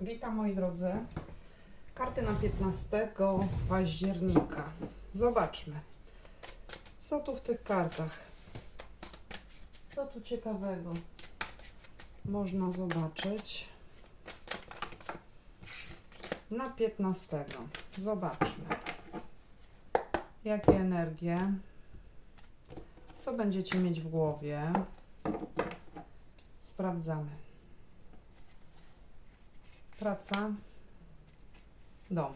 Witam moi drodzy. Karty na 15 października. Zobaczmy, co tu w tych kartach. Co tu ciekawego można zobaczyć. Na 15. Zobaczmy. Jakie energie. Co będziecie mieć w głowie. Sprawdzamy. Praca. Dom.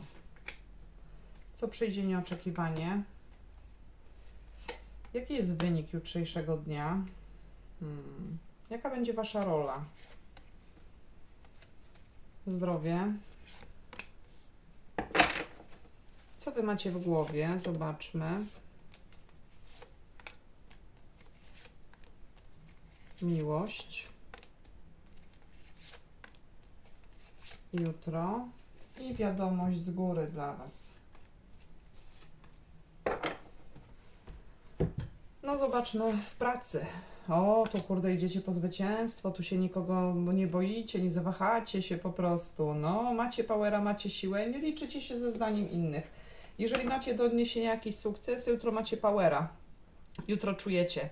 Co przyjdzie nieoczekiwanie? Jaki jest wynik jutrzejszego dnia? Hmm. Jaka będzie Wasza rola? Zdrowie. Co Wy macie w głowie? Zobaczmy. Miłość. Jutro. I wiadomość z góry dla Was. No zobaczmy w pracy. O, tu kurde idziecie po zwycięstwo, tu się nikogo nie boicie, nie zawahacie się po prostu. No, macie powera, macie siłę, nie liczycie się ze zdaniem innych. Jeżeli macie do odniesienia jakiś sukces, jutro macie powera. Jutro czujecie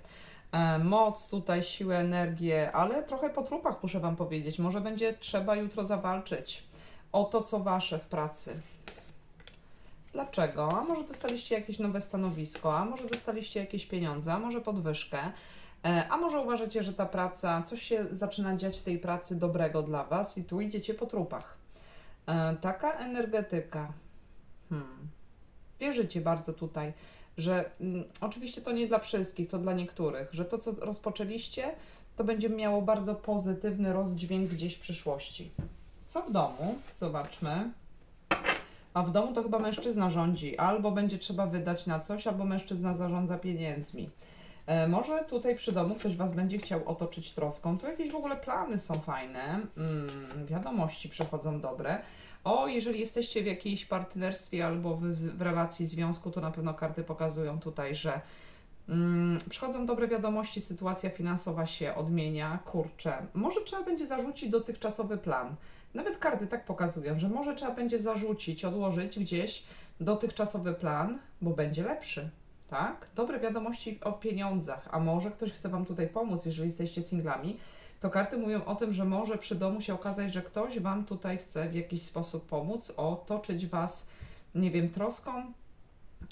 moc tutaj, siłę, energię, ale trochę po trupach muszę Wam powiedzieć. Może będzie trzeba jutro zawalczyć o to, co Wasze w pracy. Dlaczego? A może dostaliście jakieś nowe stanowisko, a może dostaliście jakieś pieniądze, a może podwyżkę, e, a może uważacie, że ta praca, coś się zaczyna dziać w tej pracy dobrego dla Was i tu idziecie po trupach. E, Taka energetyka. Hmm. Wierzycie bardzo tutaj, że mm, oczywiście to nie dla wszystkich, to dla niektórych, że to, co rozpoczęliście, to będzie miało bardzo pozytywny rozdźwięk gdzieś w przyszłości. Co w domu? Zobaczmy. A w domu to chyba mężczyzna rządzi. Albo będzie trzeba wydać na coś, albo mężczyzna zarządza pieniędzmi. E, może tutaj przy domu ktoś Was będzie chciał otoczyć troską. Tu jakieś w ogóle plany są fajne. Mm, wiadomości przechodzą dobre. O, jeżeli jesteście w jakiejś partnerstwie albo w, w relacji związku, to na pewno karty pokazują tutaj, że Mm, przychodzą dobre wiadomości, sytuacja finansowa się odmienia, kurczę. Może trzeba będzie zarzucić dotychczasowy plan. Nawet karty tak pokazują, że może trzeba będzie zarzucić, odłożyć gdzieś dotychczasowy plan, bo będzie lepszy. Tak? Dobre wiadomości o pieniądzach, a może ktoś chce Wam tutaj pomóc, jeżeli jesteście singlami, to karty mówią o tym, że może przy domu się okazać, że ktoś Wam tutaj chce w jakiś sposób pomóc, otoczyć Was, nie wiem, troską,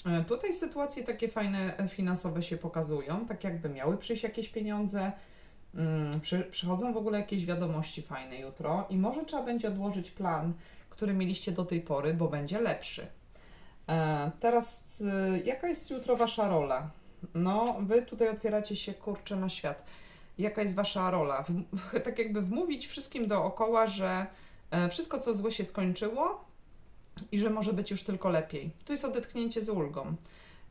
E, Tutaj sytuacje takie fajne e, finansowe się pokazują, tak jakby miały przyjść jakieś pieniądze, mm, przy, przychodzą w ogóle jakieś wiadomości fajne jutro i może trzeba będzie odłożyć plan, który mieliście do tej pory, bo będzie lepszy. E, Teraz, jaka jest jutro Wasza rola? No, Wy tutaj otwieracie się kurczę na świat. Jaka jest Wasza rola? W, tak jakby wmówić wszystkim dookoła, że e, wszystko co złe się skończyło, i że może być już tylko lepiej. Tu jest odetchnięcie z ulgą.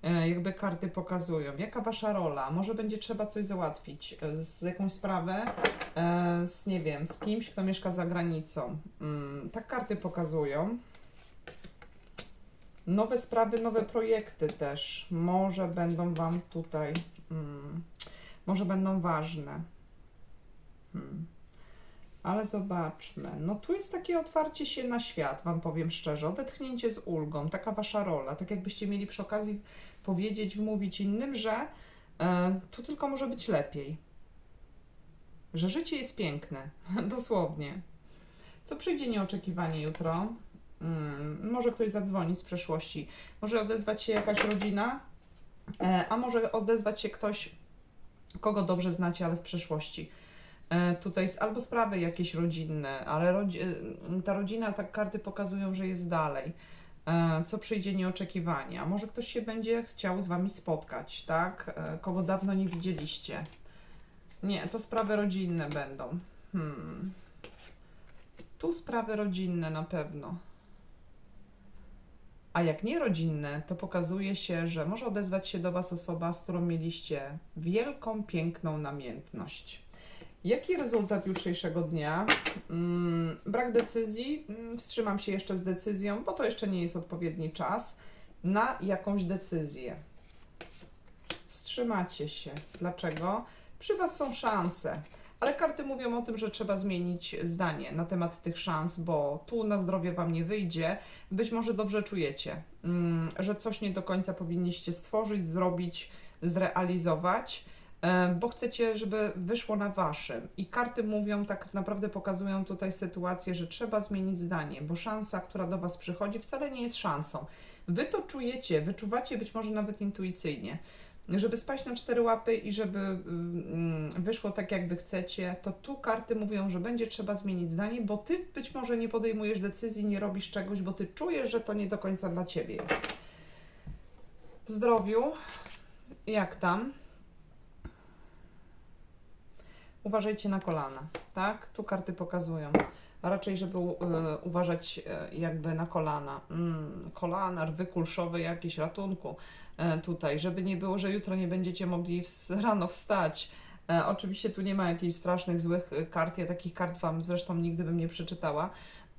E, Jakby karty pokazują, jaka wasza rola, może będzie trzeba coś załatwić, e, z jakąś sprawę, z nie wiem, z kimś, kto mieszka za granicą. Mm, Tak karty pokazują. Nowe sprawy, nowe projekty też, może będą wam tutaj, mm, może będą ważne. Hmm. Ale zobaczmy. No tu jest takie otwarcie się na świat, Wam powiem szczerze. Odetchnięcie z ulgą, taka Wasza rola. Tak jakbyście mieli przy okazji powiedzieć, wmówić innym, że e, tu tylko może być lepiej. Że życie jest piękne. Dosłownie. Co przyjdzie nieoczekiwanie jutro? Mm, może ktoś zadzwoni z przeszłości. Może odezwać się jakaś rodzina, e, a może odezwać się ktoś, kogo dobrze znacie, ale z przeszłości. E, Tutaj albo sprawy jakieś rodzinne, ale e, ta rodzina, tak karty pokazują, że jest dalej. E, Co przyjdzie nieoczekiwanie. A może ktoś się będzie chciał z Wami spotkać, tak? Kogo dawno nie widzieliście. Nie, to sprawy rodzinne będą. Hmm. Tu sprawy rodzinne na pewno. A jak nie rodzinne, to pokazuje się, że może odezwać się do Was osoba, z którą mieliście wielką, piękną namiętność. Jaki rezultat jutrzejszego dnia? Mm, brak decyzji. Mm, wstrzymam się jeszcze z decyzją, bo to jeszcze nie jest odpowiedni czas na jakąś decyzję. Wstrzymacie się. Dlaczego? Przy Was są szanse. Ale karty mówią o tym, że trzeba zmienić zdanie na temat tych szans, bo tu na zdrowie Wam nie wyjdzie. Być może dobrze czujecie, mm, że coś nie do końca powinniście stworzyć, zrobić, zrealizować, bo chcecie, żeby wyszło na Waszym. I karty mówią, tak naprawdę pokazują tutaj sytuację, że trzeba zmienić zdanie, bo szansa, która do Was przychodzi, wcale nie jest szansą. Wy to czujecie, wyczuwacie być może nawet intuicyjnie żeby spaść na cztery łapy i żeby mm, wyszło tak, jak wy chcecie, to tu karty mówią, że będzie trzeba zmienić zdanie, bo ty być może nie podejmujesz decyzji, nie robisz czegoś, bo ty czujesz, że to nie do końca dla ciebie jest. W zdrowiu, jak tam? Uważajcie na kolana, tak? Tu karty pokazują. A raczej, żeby u- y, uważać y, jakby na kolana. Mm, kolana, rwy kulszowe, jakieś ratunku e, tutaj, żeby nie było, że jutro nie będziecie mogli rano wstać. E, oczywiście tu nie ma jakichś strasznych, złych e, kart. Ja takich kart Wam zresztą nigdy bym nie przeczytała.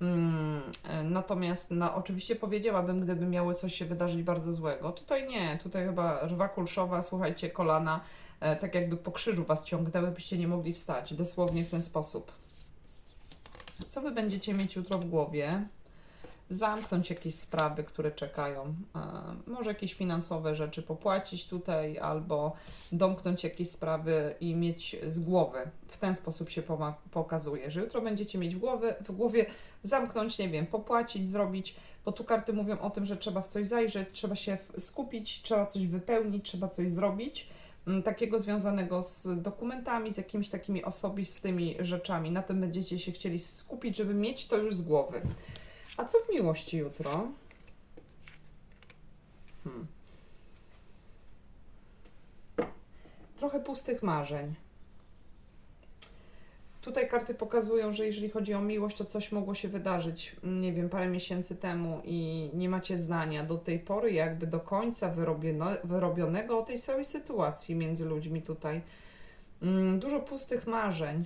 Mm, e, natomiast no, oczywiście powiedziałabym, gdyby miały coś się wydarzyć bardzo złego. Tutaj nie, tutaj chyba rwa kulszowa, słuchajcie, kolana, e, tak jakby po krzyżu Was ciągnęły, byście nie mogli wstać. Dosłownie w ten sposób. Co Wy będziecie mieć jutro w głowie? Zamknąć jakieś sprawy, które czekają. E, może jakieś finansowe rzeczy popłacić tutaj, albo domknąć jakieś sprawy i mieć z głowy. W ten sposób się pokazuje, że jutro będziecie mieć w głowie, w głowie zamknąć, nie wiem, popłacić, zrobić, bo tu karty mówią o tym, że trzeba w coś zajrzeć, trzeba się skupić, trzeba coś wypełnić, trzeba coś zrobić takiego związanego z dokumentami, z jakimiś takimi osobistymi rzeczami. Na tym będziecie się chcieli skupić, żeby mieć to już z głowy. A co w miłości jutro? Hmm. Trochę pustych marzeń. Tutaj karty pokazują, że jeżeli chodzi o miłość, to coś mogło się wydarzyć, nie wiem, parę miesięcy temu i nie macie zdania do tej pory, jakby do końca wyrobionego o tej całej sytuacji między ludźmi tutaj. Mm, Dużo pustych marzeń.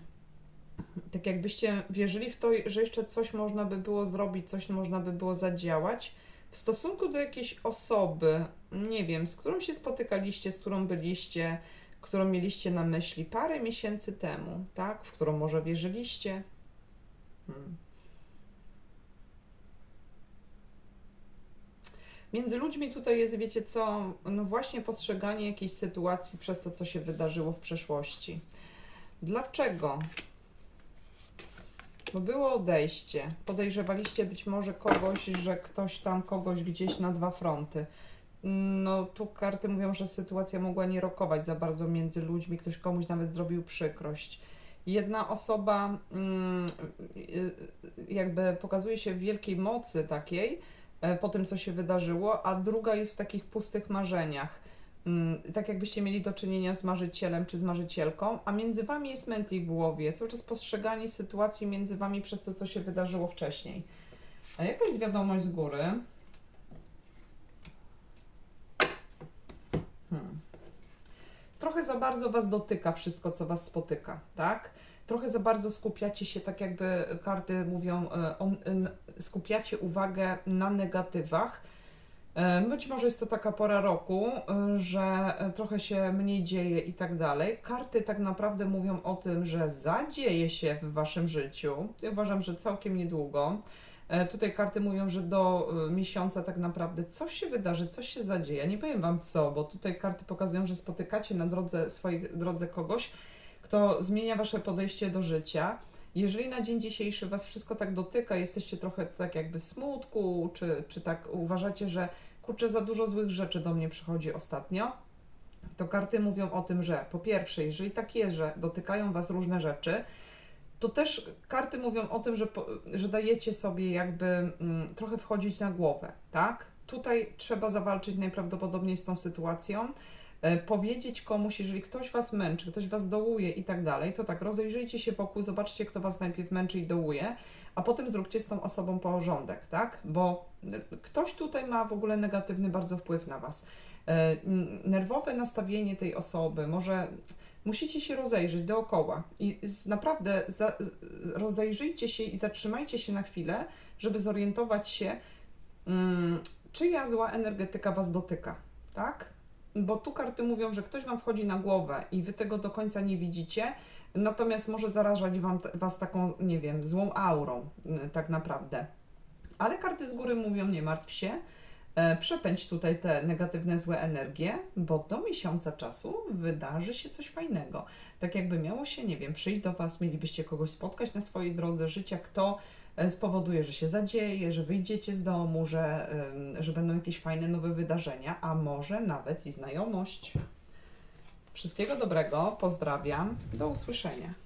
Tak jakbyście wierzyli w to, że jeszcze coś można by było zrobić, coś można by było zadziałać w stosunku do jakiejś osoby, nie wiem, z którą się spotykaliście, z którą byliście, którą mieliście na myśli parę miesięcy temu, tak? W którą może wierzyliście. Hmm. Między ludźmi tutaj jest, wiecie co, no właśnie postrzeganie jakiejś sytuacji przez to, co się wydarzyło w przeszłości. Dlaczego? Bo było odejście. Podejrzewaliście być może kogoś, że ktoś tam kogoś gdzieś na dwa fronty. No, tu karty mówią, że sytuacja mogła nie rokować za bardzo między ludźmi, ktoś komuś nawet zrobił przykrość. Jedna osoba mm, y, y, jakby pokazuje się w wielkiej mocy takiej e, po tym, co się wydarzyło, a druga jest w takich pustych marzeniach. Mm, Tak jakbyście mieli do czynienia z marzycielem czy z marzycielką, a między wami jest mętlik w głowie, cały czas postrzeganie sytuacji między wami przez to, co się wydarzyło wcześniej. A jaka jest wiadomość z góry? Trochę za bardzo Was dotyka wszystko, co Was spotyka, tak? Trochę za bardzo skupiacie się, tak jakby karty mówią, e, on, n- skupiacie uwagę na negatywach. E, Być może jest to taka pora roku, e, że e, trochę się mniej dzieje i tak dalej. Karty tak naprawdę mówią o tym, że zadzieje się w Waszym życiu. Ja uważam, że całkiem niedługo. E, Tutaj karty mówią, że do e, miesiąca tak naprawdę coś się wydarzy, coś się zadzieje. Nie powiem Wam co, bo tutaj karty pokazują, że spotykacie na drodze swojej drodze kogoś, kto zmienia Wasze podejście do życia. Jeżeli na dzień dzisiejszy Was wszystko tak dotyka, jesteście trochę tak jakby w smutku, czy, czy tak uważacie, że kurczę, za dużo złych rzeczy do mnie przychodzi ostatnio, to karty mówią o tym, że po pierwsze, jeżeli tak jest, że dotykają Was różne rzeczy, to też karty mówią o tym, że, że dajecie sobie jakby mm, trochę wchodzić na głowę, tak? Tutaj trzeba zawalczyć najprawdopodobniej z tą sytuacją, e, powiedzieć komuś, jeżeli ktoś Was męczy, ktoś Was dołuje i tak dalej, to tak, rozejrzyjcie się wokół, zobaczcie, kto Was najpierw męczy i dołuje, a potem zróbcie z tą osobą porządek, tak? Bo e, ktoś tutaj ma w ogóle negatywny bardzo wpływ na Was. E, Nerwowe nastawienie tej osoby, może musicie się rozejrzeć dookoła i naprawdę za, rozejrzyjcie się i zatrzymajcie się na chwilę, żeby zorientować się, mm, czyja zła energetyka Was dotyka, tak? bo tu karty mówią, że ktoś Wam wchodzi na głowę i Wy tego do końca nie widzicie, natomiast może zarażać wam, Was taką, nie wiem, złą aurą tak naprawdę. Ale karty z góry mówią, nie martw się, przepędź tutaj te negatywne, złe energie, bo do miesiąca czasu wydarzy się coś fajnego. Tak jakby miało się, nie wiem, przyjść do Was, mielibyście kogoś spotkać na swojej drodze życia, kto e, spowoduje, że się zadzieje, że wyjdziecie z domu, że, że będą jakieś fajne nowe wydarzenia, a może nawet i znajomość. Wszystkiego dobrego, pozdrawiam, do usłyszenia.